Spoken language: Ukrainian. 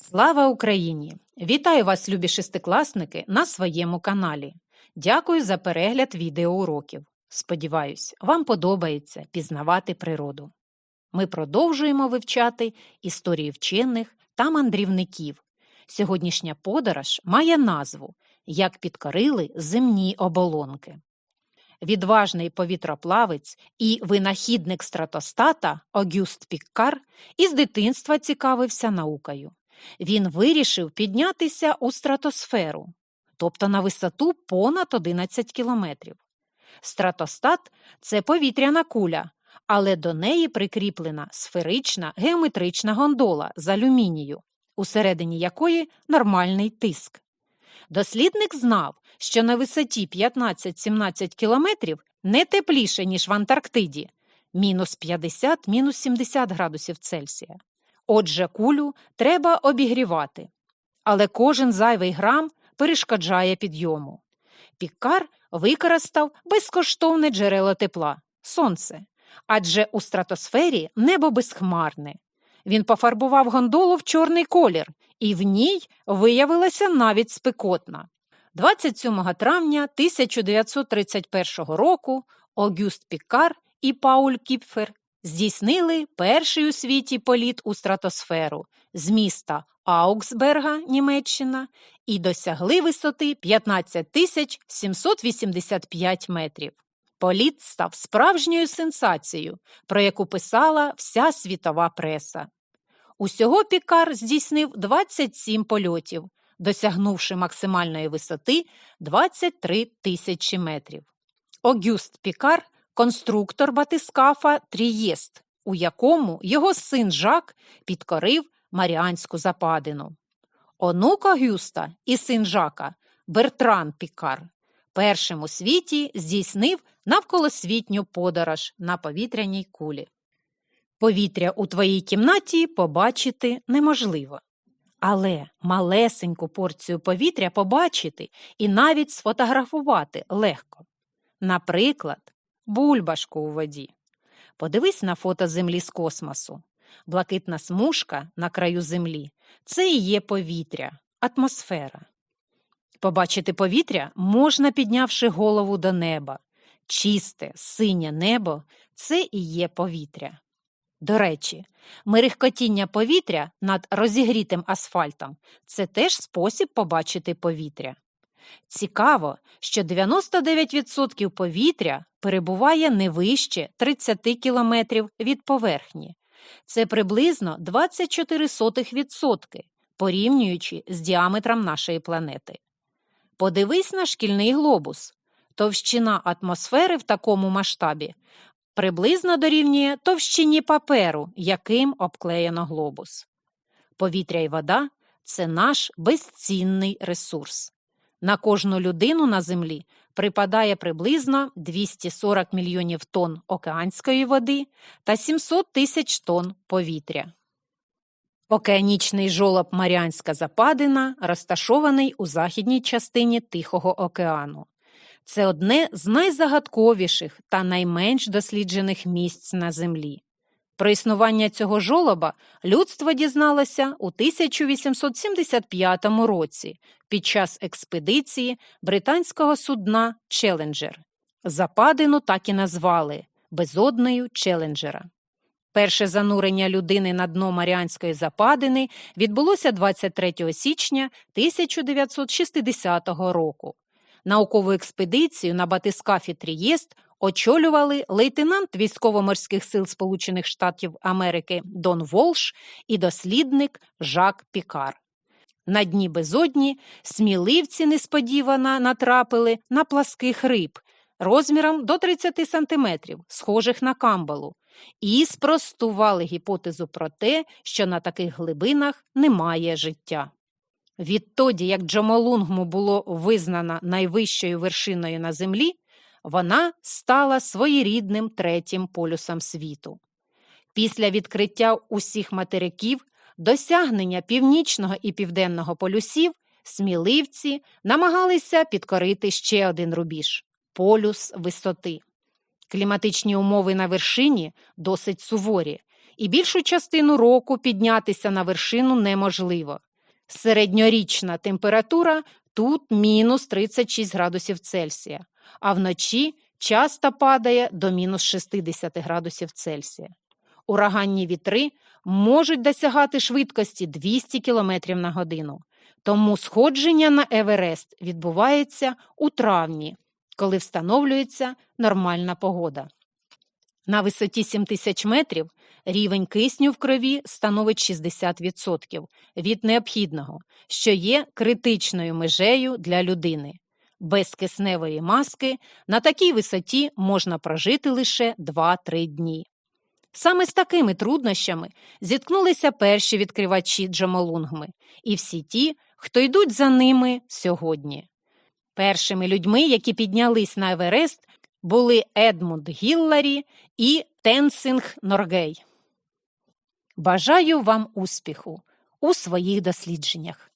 Слава Україні! Вітаю вас, любі шестикласники, на своєму каналі. Дякую за перегляд відеоуроків. Сподіваюсь, вам подобається пізнавати природу. Ми продовжуємо вивчати історії вчених та мандрівників. Сьогоднішня подорож має назву Як підкорили земні оболонки. Відважний повітроплавець і винахідник стратостата Огюст Піккар із дитинства цікавився наукою він вирішив піднятися у стратосферу, тобто на висоту понад 11 кілометрів. Стратостат це повітряна куля, але до неї прикріплена сферична геометрична гондола з алюмінію, усередині якої нормальний тиск. Дослідник знав, що на висоті 15-17 кілометрів не тепліше, ніж в Антарктиді, мінус 50-70 градусів Цельсія. Отже, кулю треба обігрівати, але кожен зайвий грам перешкоджає підйому. Пікар використав безкоштовне джерело тепла сонце, адже у стратосфері небо безхмарне. Він пофарбував гондолу в чорний колір, і в ній виявилася навіть спекотна. 27 травня 1931 року Огюст Пікар і Пауль Кіпфер здійснили перший у світі політ у стратосферу з міста Аугсберга, Німеччина, і досягли висоти 15 тисяч 785 метрів. Політ став справжньою сенсацією, про яку писала вся світова преса. Усього Пікар здійснив 27 польотів, досягнувши максимальної висоти 23 тисячі метрів. Огюст Пікар конструктор батискафа Трієст, у якому його син Жак підкорив Маріанську западину. Онук Огюста і син Жака Бертран Пікар першим у світі здійснив навколосвітню подорож на повітряній кулі. Повітря у твоїй кімнаті побачити неможливо. Але малесеньку порцію повітря побачити і навіть сфотографувати легко. Наприклад, бульбашку у воді. Подивись на фото землі з космосу. Блакитна смужка на краю землі це і є повітря, атмосфера. Побачити повітря можна, піднявши голову до неба. Чисте, синє небо це і є повітря. До речі, мерехкотіння повітря над розігрітим асфальтом це теж спосіб побачити повітря. Цікаво, що 99% повітря перебуває не вище 30 км від поверхні. Це приблизно 24% порівнюючи з діаметром нашої планети. Подивись на шкільний глобус. Товщина атмосфери в такому масштабі приблизно дорівнює товщині паперу, яким обклеєно глобус. Повітря і вода це наш безцінний ресурс. На кожну людину на землі припадає приблизно 240 мільйонів тонн океанської води та 700 тисяч тонн повітря. Океанічний жолоб Маріанська Западина розташований у західній частині Тихого океану. Це одне з найзагадковіших та найменш досліджених місць на землі. Про існування цього жолоба людство дізналося у 1875 році під час експедиції британського судна Челенджер. Западину так і назвали безодною Челенджера. Перше занурення людини на дно Маріанської западини відбулося 23 січня 1960 року. Наукову експедицію на батискафі Трієст очолювали лейтенант військово-морських сил Сполучених Штатів Америки Дон Волш і дослідник Жак Пікар. На дні безодні сміливці несподівано натрапили на пласких риб розміром до 30 сантиметрів, схожих на камбалу, і спростували гіпотезу про те, що на таких глибинах немає життя. Відтоді, як Джомолунгму було визнано найвищою вершиною на землі, вона стала своєрідним третім полюсом світу. Після відкриття усіх материків, досягнення північного і південного полюсів, сміливці намагалися підкорити ще один рубіж полюс висоти. Кліматичні умови на вершині досить суворі, і більшу частину року піднятися на вершину неможливо. Середньорічна температура тут мінус 36 градусів Цельсія, а вночі часто падає до мінус 60 градусів Цельсія. Ураганні вітри можуть досягати швидкості 200 км на годину, тому сходження на Еверест відбувається у травні, коли встановлюється нормальна погода. На висоті 7000 метрів рівень кисню в крові становить 60% від необхідного, що є критичною межею для людини. Без кисневої маски на такій висоті можна прожити лише 2-3 дні. Саме з такими труднощами зіткнулися перші відкривачі Джамолунгми і всі ті, хто йдуть за ними сьогодні. Першими людьми, які піднялись на Еверест, були Едмунд Гілларі і Тенсинг Норгей. Бажаю вам успіху у своїх дослідженнях.